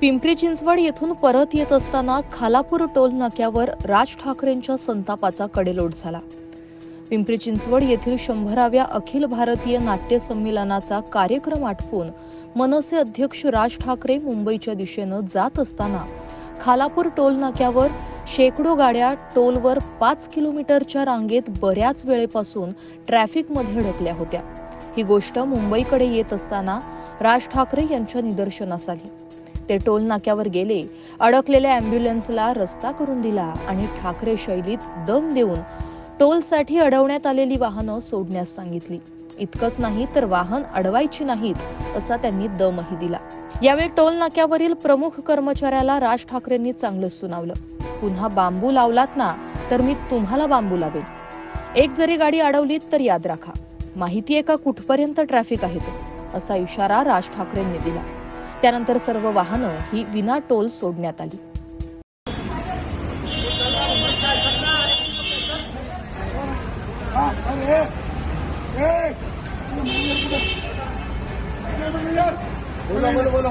पिंपरी चिंचवड येथून परत येत असताना खालापूर टोल नाक्यावर राज ठाकरेंच्या संतापाचा कडेलोट झाला. पिंपरी चिंचवड येथील शंभराव्या अखिल भारतीय नाट्य संमेलनाचा कार्यक्रम आटपून मनसे अध्यक्ष राज ठाकरे मुंबईच्या दिशेनं जात असताना खालापूर टोल नाक्यावर शेकडो गाड्या टोलवर पाच किलोमीटरच्या रांगेत बऱ्याच वेळेपासून ट्रॅफिकमध्ये अडकल्या होत्या. ही गोष्ट मुंबईकडे येत असताना राज ठाकरे यांच्या निदर्शनास आली. ते टोल नाक्यावर गेले. अडकलेल्या अँब्युलन्सला रस्ता करून दिला आणि ठाकरे शैलीत दम देऊन टोलसाठी अडवण्यात आलेली वाहनं सोडण्यास सांगितली. इतकंच नाही तर वाहन अडवायची नाहीत असा त्यांनी दमही दिला. यावेळी टोल नाक्यावरील प्रमुख कर्मचाऱ्याला राज ठाकरेंनी चांगलंच सुनावलं. पुन्हा बांबू लावलात ना तर मी तुम्हाला बांबू लावेन. एक जरी गाडी अडवलीत तर याद राखा. माहिती आहे का कुठपर्यंत ट्रॅफिक आहे तो? असा इशारा राज ठाकरेंनी दिला. त्यानंतर सर्व वाहनं ही विना टोल सोडण्यात आली. बोला बोला बोला.